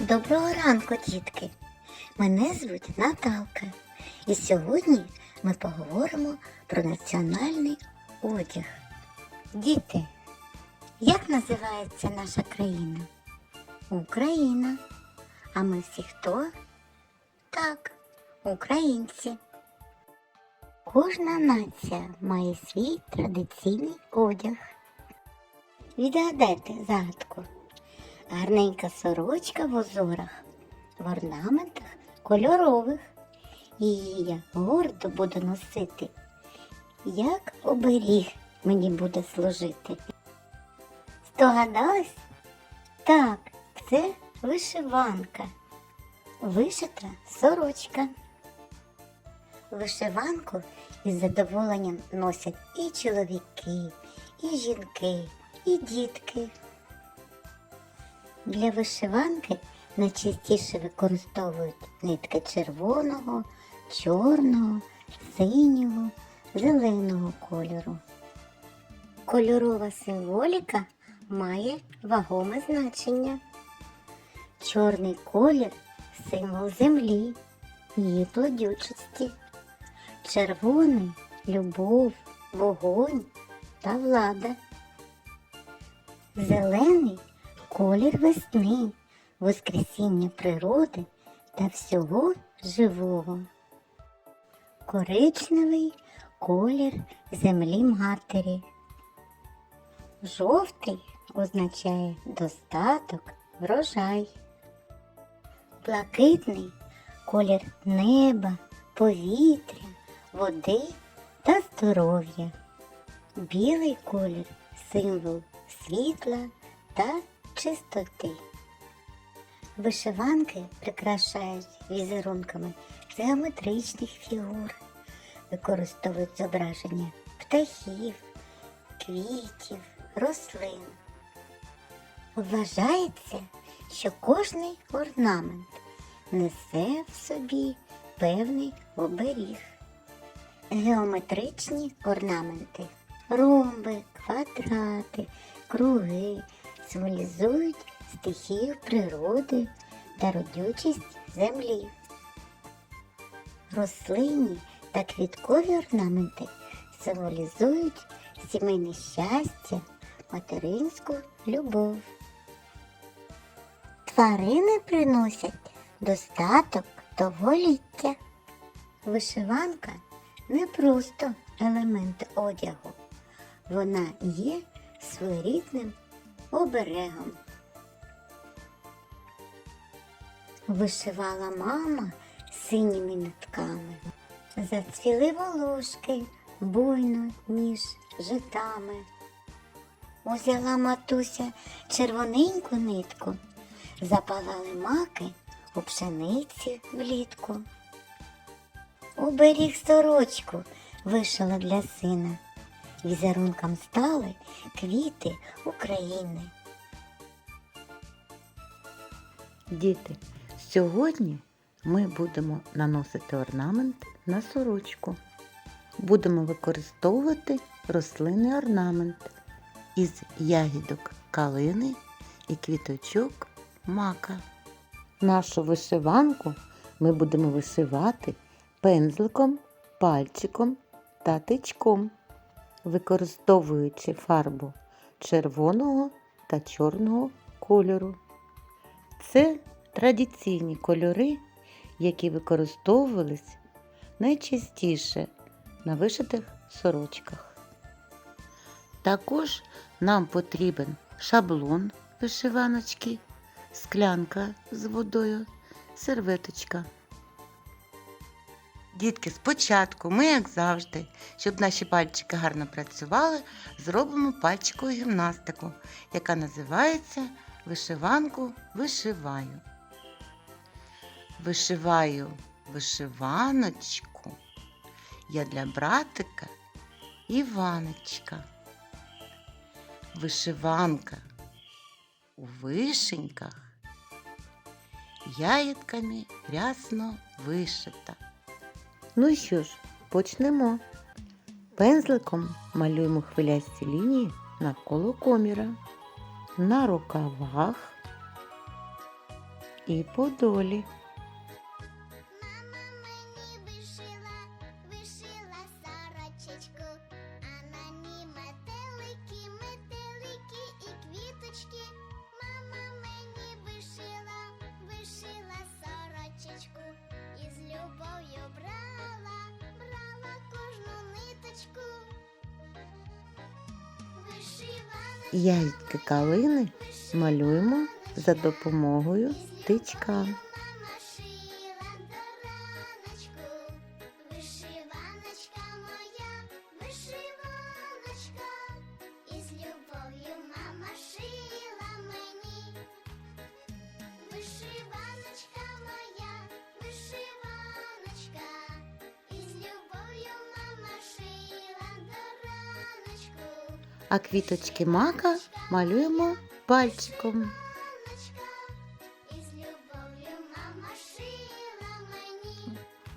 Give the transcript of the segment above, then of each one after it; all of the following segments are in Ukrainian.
Доброго ранку, дітки! Мене звуть Наталка. І сьогодні ми поговоримо про національний одяг. Діти, як називається наша країна? Україна. А ми всі хто? Так, українці. Кожна нація має свій традиційний одяг. Відгадайте загадку. Гарненька сорочка в узорах, в орнаментах кольорових. Її я гордо буду носити, як оберіг мені буде служити. Здогадались? Так, це вишиванка. Вишита сорочка. Вишиванку із задоволенням носять і чоловіки, і жінки, і дітки. Для вишиванки найчастіше використовують нитки червоного, чорного, синього, зеленого кольору. Кольорова символіка має вагоме значення. Чорний колір символ землі, її плодючості. Червоний любов, вогонь та влада. Зелений колір весни, воскресіння природи та всього живого. Коричневий колір землі матері. Жовтий означає достаток, врожай. Блакитний колір неба, повітря, води та здоров'я. Білий колір символ світла та чистоти. Вишиванки прикрашають візерунками геометричних фігур, використовують зображення птахів, квітів, рослин. Вважається, що кожний орнамент несе в собі певний оберіг. Геометричні орнаменти, ромби, квадрати, круги символізують стихію природи та родючість землі. Рослинні та квіткові орнаменти символізують сімейне щастя, материнську любов. Тварини приносять достаток довголіття. Вишиванка не просто елемент одягу, вона є своєрідним оберегом. Вишивала мама синіми нитками, зацвіли волошки буйно між житами. Узяла матуся червоненьку нитку, запалали маки у пшениці влітку. Уберіг сорочку вишила для сина. Візерунком стали квіти України. Діти, сьогодні ми будемо наносити орнамент на сорочку. Будемо використовувати рослинний орнамент із ягідок калини і квіточок мака. Нашу вишиванку ми будемо вишивати пензликом, пальчиком та тичком, використовуючи фарбу червоного та чорного кольору. Це традиційні кольори, які використовувались найчастіше на вишитих сорочках. Також нам потрібен шаблон вишиваночки, склянка з водою, серветочка. Дітки, спочатку ми, як завжди, щоб наші пальчики гарно працювали, зробимо пальчикову гімнастику, яка називається вишиванку вишиваю. Вишиваю вишиваночку я для братика Іваночка. Вишиванка у вишеньках яєтками рясно вишита. Ну що ж, почнемо. Пензликом малюємо хвилясті лінії навколо коміра, на рукавах і по долі. Яйки калини малюємо за допомогою тичка. а квіточки мака малюємо пальчиком.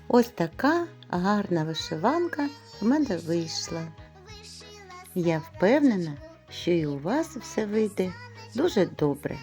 Ось така гарна вишиванка в мене вийшла. Я впевнена, що і у вас все вийде дуже добре.